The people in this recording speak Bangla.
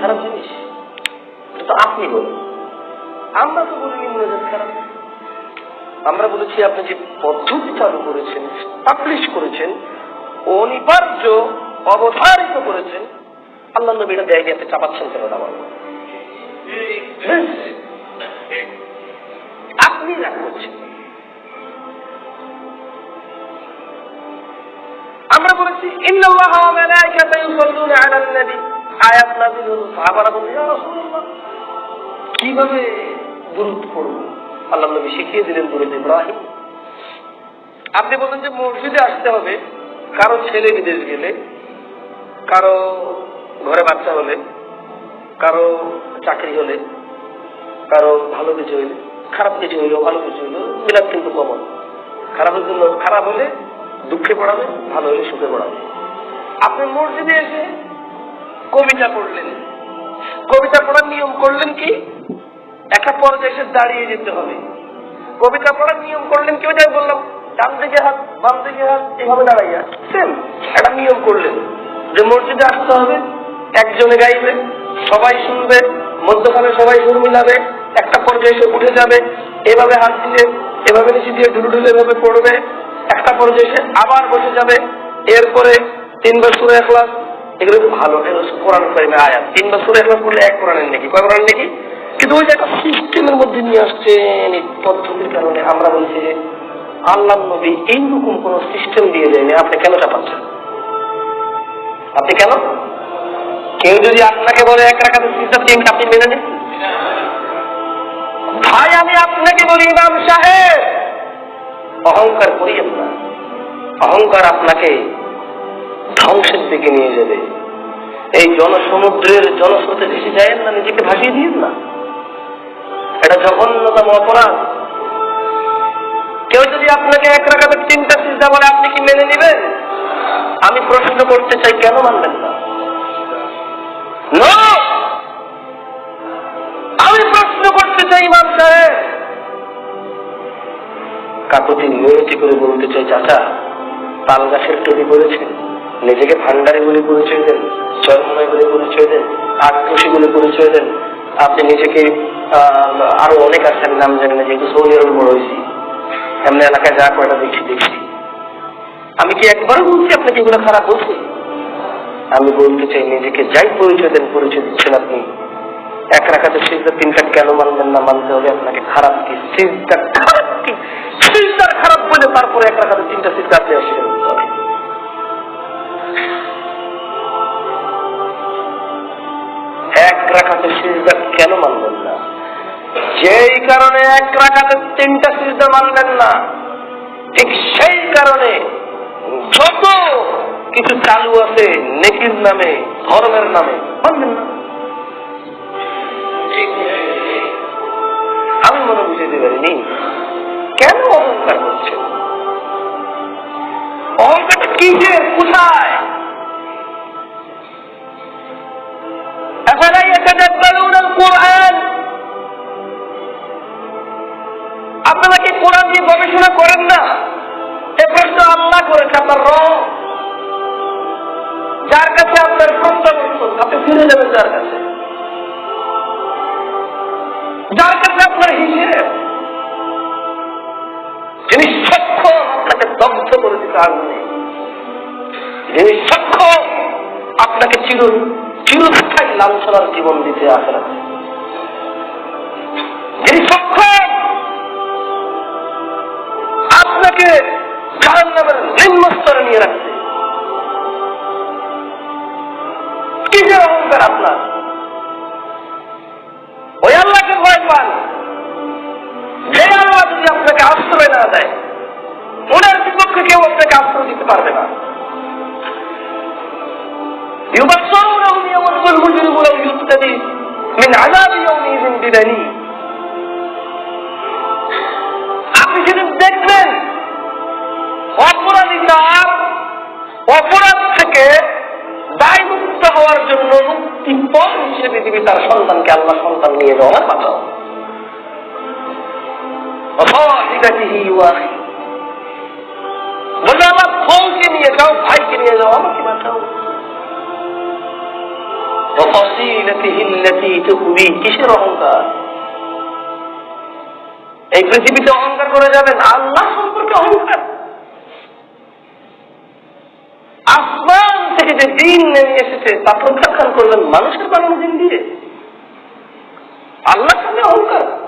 খারাপ জিনিস। তো আপনি বলেন। আমরা তো বলিনি মোনাজাত খারাপ। আমরা বলেছি আপনি যে পদ্ধতি চালু করেছেন পাবলিশ করেছেন, অনিবার্য, অবধারিত করেছেন, আল্লাহ নবী এটা দেয় আপনি চাপাচ্ছেন কেন দাবার আপনি রাগ করছেন। আমরা বলেছি, ইন্নাল্লাহ ওয়া মালাইকাতাহু ইউসাল্লুনা আলান নবী আয়াত নাযিল হলো সাহাবারা বলে ইয়া রাসূলুল্লাহ, কীভাবে পড়ব? আল্লাহ নবী শিখিয়ে দিলেন ইব্রাহিম। আপনি বলেন যে মসজিদে আসতে হবে কারও ছেলে বিদেশ গেলে, কারও ঘরে বাচ্চা হলে, কারও চাকরি হলে, কারও ভালো কিছু হইলে খারাপ কিছু হইল ভালো কিছু হইল মিলাদ কিন্তু কমন। খারাপের জন্য খারাপ হলে দুঃখে পড়াবে, ভালো হলে সুখে পড়াবে। আপনি মসজিদে এসে কবিতা পড়লেন। কবিতা পড়ার নিয়ম করলেন কি? একটা পর্যায়ে এসে দাঁড়িয়ে যেতে হবে। কবিতা পড়ার নিয়ম করলেন কেউ যাই বললাম, ডান দিকে হাত, বাম দিকে হাত, এভাবে দাঁড়াইয়া। সেম, একটা নিয়ম করলেন। যে মসজিদে আসতে হবে, একজনে গাইবে, সবাই শুনবে, মধ্যখানে সবাই সুর মিলাবে একটা পর্যায়ে এসে উঠে যাবে, এভাবে হাত দিয়ে, এভাবে নিচে দিয়ে ঢুলু ঢুলে এভাবে পড়বে, একটা পর্যায়ে এসে আবার বসে যাবে, এরপরে তিনবার সুরে এখলাস এগুলো ভালো কোরআন আয়াত। এক কোরআনের নাকি। কয় কোরআন নাকি? কিন্তু ওই যে একটা সিস্টেমের মধ্যে নিয়ে পদ্ধতির কারণে আমরা বলছি যে আল্লাহ নবী এইরকম কোন সিস্টেম দিয়ে দেয়নি। আপনি কেন চাপাচ্ছেন আপনি কেন? কেউ যদি আপনাকে বলে এক রাখাতে সিস্টেম আপনি মেনে নিন? ভাই, আমি আপনাকে বলি, ইমাম সাহেব। অহংকার না অহংকার আপনাকে ধ্বংসের দিকে নিয়ে যাবে। এই জনসমুদ্রের জনস্রোতে ভেসে যায় না, নিজেকে ভাসিয়ে দিন না। এটা জঘন্যতম অপরাধ। কেউ যদি আপনাকে এক রাখাতে তিনটা সিজদা বলে, আপনি কি মেনে নেবেন? আমি প্রশ্ন করতে চাই, কেন মানবেন না! আমি প্রশ্ন করতে চাই, ইমাম সাহেব। কাকুতি মিনতি করে বলতে চাই, চাচা, তাল গাছের টুপি করেছেন। নিজেকে ভান্ডারি বলে পরিচয় দেন চরময় বলে পরিচয় দেন, আক্রোশী বলে পরিচয় দেন। আপনি নিজেকে আরও অনেক আছে, আমি নাম জানি না, যেহেতু সৌদি আরবে বড় হয়েছি। এমনি এলাকায় যা কয়টা দেখছি দেখছি। আমি কি একবার বলছি আপনাকে এগুলো খারাপ বলছি? আমি বলতে চাই, নিজেকে যাই পরিচয় দেন, পরিচয় দিচ্ছেন আপনি। এক রাখাতে সিজদা তিনটা কেন মানবেন না, মানতে হবে আপনাকে। খারাপ কি? সিজদা খারাপ কি? সিজদার খারাপ বলে তারপরে এক রাখাতে তিনটা সিজদা আপনি আসলেন সিজদা কেন মানবেন না? যেই কারণে এক রাখাতে তিনটা সিজদা মানবেন না, ঠিক সেই কারণে যত কিছু চালু আছে নেকির নামে, ধর্মের নামে, মানবেন না। গবেষণা করেন না। এ প্রশ্ন আল্লাহ করেছে, আপনার রব। যার কাছে আপনার প্রত্যাবর্তন আপনি ফিরে যাবেন যার কাছে। যার কাছে আপনার হিসেব। যিনি সক্ষ আপনাকে দগ্ধ করে দিতে আগুনে যিনি সক্ষ আপনাকে চির চিরস্থায়ী লাঞ্ছনার জীবন দিতে আসে আপনাকে জাহান নামের নিম্ন স্তরে নিয়ে রাখছে কিসের অহংকার আপনার ওই আল্লাহকে ভয় পান যে আল্লাহ যদি আপনাকে আশ্রয় না দেয় ওনার বিপক্ষে কেউ আপনাকে আশ্রয় দিতে পারবে না يبصرونهم يود المجرم لو يفتدي من عذاب يومئذ ببنيه অপরাধ থেকে দায় মুক্ত হওয়ার জন্য মুক্তি পথ হিসেবে দিবি তার সন্তানকে আল্লাহ সন্তান নিয়ে যাওয়ার পাঠাও বলে আমার বউকে নিয়ে যাও, ভাইকে নিয়ে যাও, আমাকে পাঠাও কিসের অহংকার? এই পৃথিবীতে অহংকার করে যাবেন আল্লাহ সম্পর্কে অহংকার। যে দিন এসেছে তা প্রত্যাখ্যান করবেন মানুষের বানানো দিন দিয়ে। আল্লাহ সামনে অহংকার।